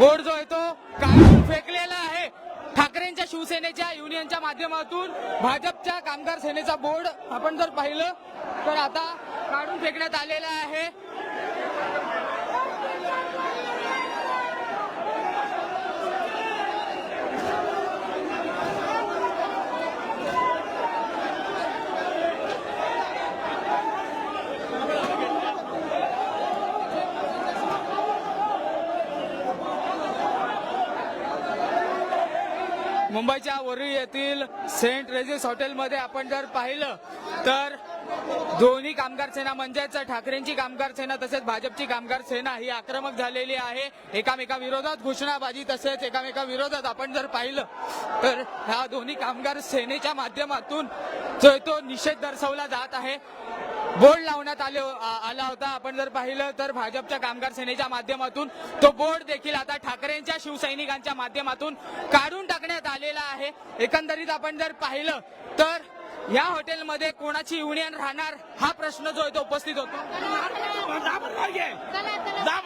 Board जो आहे तो काढून फेकलेला आहे. ठाकरेंच्या शिवसेनेच्या युनियनच्या माध्यमातून भाजपच्या कामगार सेनेचा बोर्ड आपण जर पाहिलं तर आता काढून फेकण्यात आलेला आहे. मुंबईच्या वरळी येथील सेंट रेजिस हॉटेलमध्ये आपण जर पाहिलं तर दोन्ही कामगार सेना म्हणजेच ठाकरेंची कामगार सेना तसेच भाजपची कामगार सेना ही आक्रमक झालेली आहे. एकामेका विरोधात घोषणाबाजी तसेच एकामेका विरोधात आपण जर पाहिलं तर ह्या दोन्ही कामगार सेनेच्या माध्यमातून जो आहे तो निषेध दर्शवला जात आहे. बोर्ड लावण्यात आले आला होता. आपण जर पाहिलं तर भाजपच्या कामगार सेनेच्या माध्यमातून तो बोर्ड देखील आता ठाकरेंच्या शिवसैनिकांच्या माध्यमातून काढून टाकण्यात आलेला आहे. एकंदरीत आपण जर पाहिलं तर या हॉटेलमध्ये कोणाची युनियन राहणार हा प्रश्न जो आहे तो उपस्थित होतो. दहा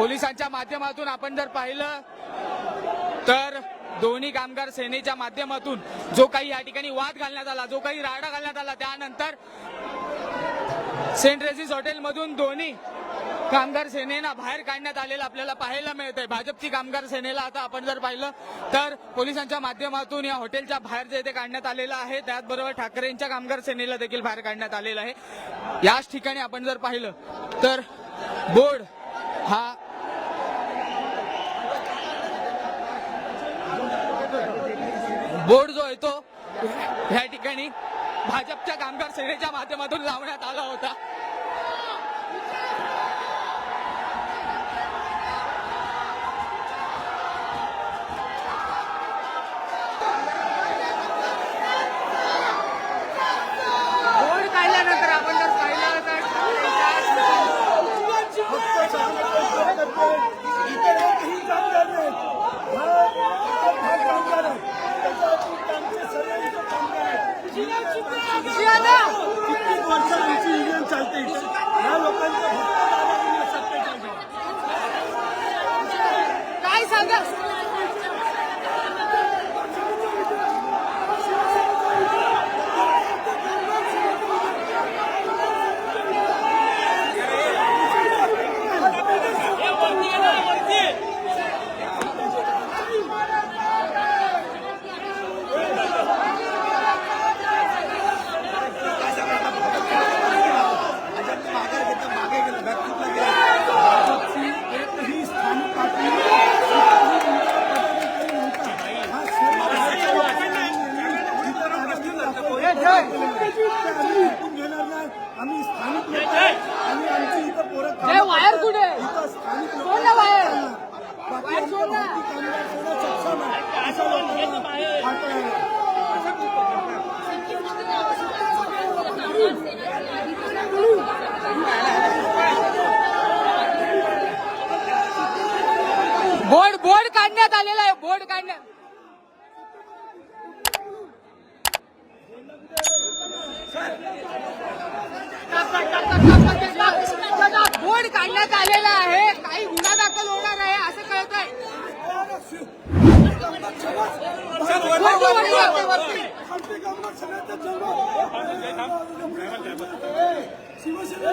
पोलिसांच्या माध्यमातून आपण जर पाहिलं तर दोन्ही कामगार सेनेच्या माध्यमातून जो काही या ठिकाणी वाद घालण्यात आला जो काही राडा घालण्यात आला त्यानंतर सेंट रेझिस हॉटेलमधून दोन्ही कामगार सेनेना बाहेर काढण्यात आलेलं आपल्याला पाहायला मिळत आहे भाजपची कामगार सेनेला आता आपण जर पाहिलं तर पोलिसांच्या माध्यमातून या हॉटेलच्या बाहेर जे ते काढण्यात आलेलं आहे त्याचबरोबर ठाकरेंच्या कामगार सेनेला देखील बाहेर काढण्यात आलेलं आहे. याच ठिकाणी आपण जर पाहिलं तर बोर्ड हा बोर्ड जो आहे तो या ठिकाणी भाजपच्या कामगार सेनेच्या माध्यमातून लावण्यात आला होता. बोर्ड काढल्यानंतर आपण जर पाहिलं तर कित्येक वर्ष आमची युनियन चालते या लोकांच्या बोर्ड काढण्यात बोर्ड काढण्यात आलेला आहे. काही गुन्हा दाखल होणार आहे असं कळत आहे शिवसेना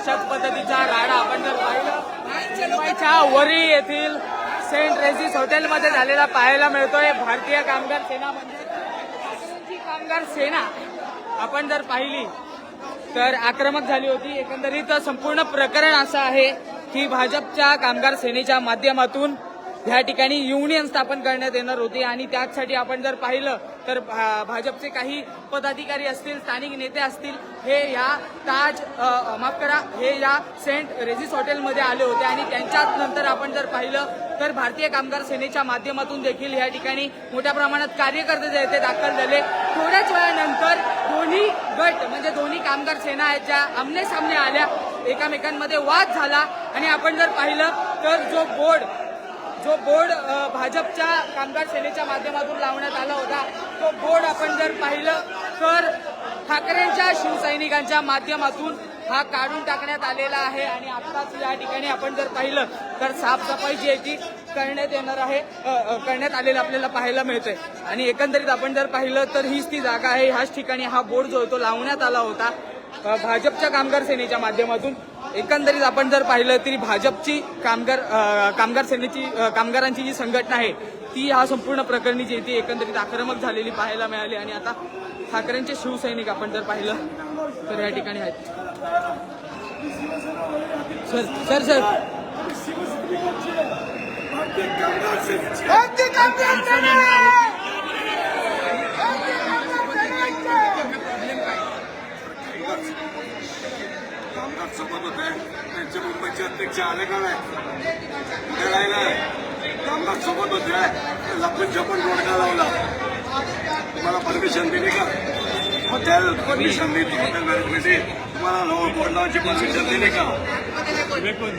अशाच पद्धतीचा राडा आपण जर पाहिलं मुंबईच्या वरी येथील सेंट रेसिस हॉटेलमध्ये झालेला पाहायला मिळतोय. भारतीय कामगार सेना म्हणजे कामगार सेना. आपण जर पाहिली तर आक्रमक झाली होती. एकंदरीत संपूर्ण प्रकरण असं आहे की भाजपच्या कामगार सेनेच्या माध्यमातून ह्या ठिकाणी युनियन स्थापन करण्यात येणार होती आणि त्याचसाठी आपण जर पाहिलं तर भा- भाजपचे काही पदाधिकारी असतील स्थानिक नेते असतील हे या ताज माफ करा हे या सेंट रेझिस हॉटेलमध्ये आले होते आणि त्यांच्यात नंतर आपण जर पाहिलं तर भारतीय कामगार सेनेच्या माध्यमातून देखील या ठिकाणी मोठ्या प्रमाणात कार्यकर्ते जे ते दाखल झाले. थोड्याच वेळानंतर दोन्ही गट म्हणजे दोन्ही कामगार सेना आहेत ज्या आमने सामने आल्या एकामेकांमध्ये वाद झाला आणि आपण जर पाहिलं तर जो बोर्ड जो बोर्ड भाजपच्या कामगार सेनेच्या माध्यमातून लावण्यात आला होता तो बोर्ड आपण जर पाहिलं तर ठाकरेंच्या शिवसैनिकांच्या माध्यमातून हा काढून टाकण्यात आलेला आहे. आणि आत्ताच या ठिकाणी आपण जर पाहिलं तर साफसफाई जी आहे ती करण्यात येणार आहे करण्यात आलेलं आपल्याला पाहायला मिळतंय. आणि एकंदरीत आपण जर पाहिलं तर हीच ती जागा आहे. ह्याच ठिकाणी हा बोर्ड जो आहे तो लावण्यात आला होता भाजपच्या कामगार सेनेच्या माध्यमातून. एकंदरीत आपण जर पाहिलं तरी भाजपची कामगार कामगार सेनेची कामगारांची जी संघटना आहे ती ह्या संपूर्ण प्रकरणी जी आहे ती एकंदरीत आक्रमक झालेली पाहायला मिळाली आणि आता ठाकरेंचे शिवसैनिक आपण जर पाहिलं तर या ठिकाणी आहेत सर सर सर. भारतीय कामगार सेनेची आहे. भारतीय कामगार सेना भारतीय कामगार सेनेचे कामगार सोबत होते. त्यांचे मुंबईचे अध्यक्ष आले का राहिलं कामगार सोबत होते. लपून छपून रोडका लावला. तुम्हाला परमिशन दिली का? हॉटेल परमिशन दिली हॉटेल मॅनेजमेंटने तुम्हाला बोर्ड लावायची परमिशन दिली का?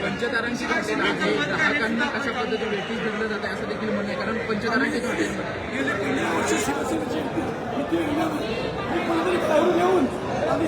पंचतारांची ग्राहकांना कशा पद्धतीने वेटीस दिलं जाते असं देखील म्हणणं कारण पंचतारांची गेले पंधरा वर्ष शिवसेनेची. मी घेऊन. आणि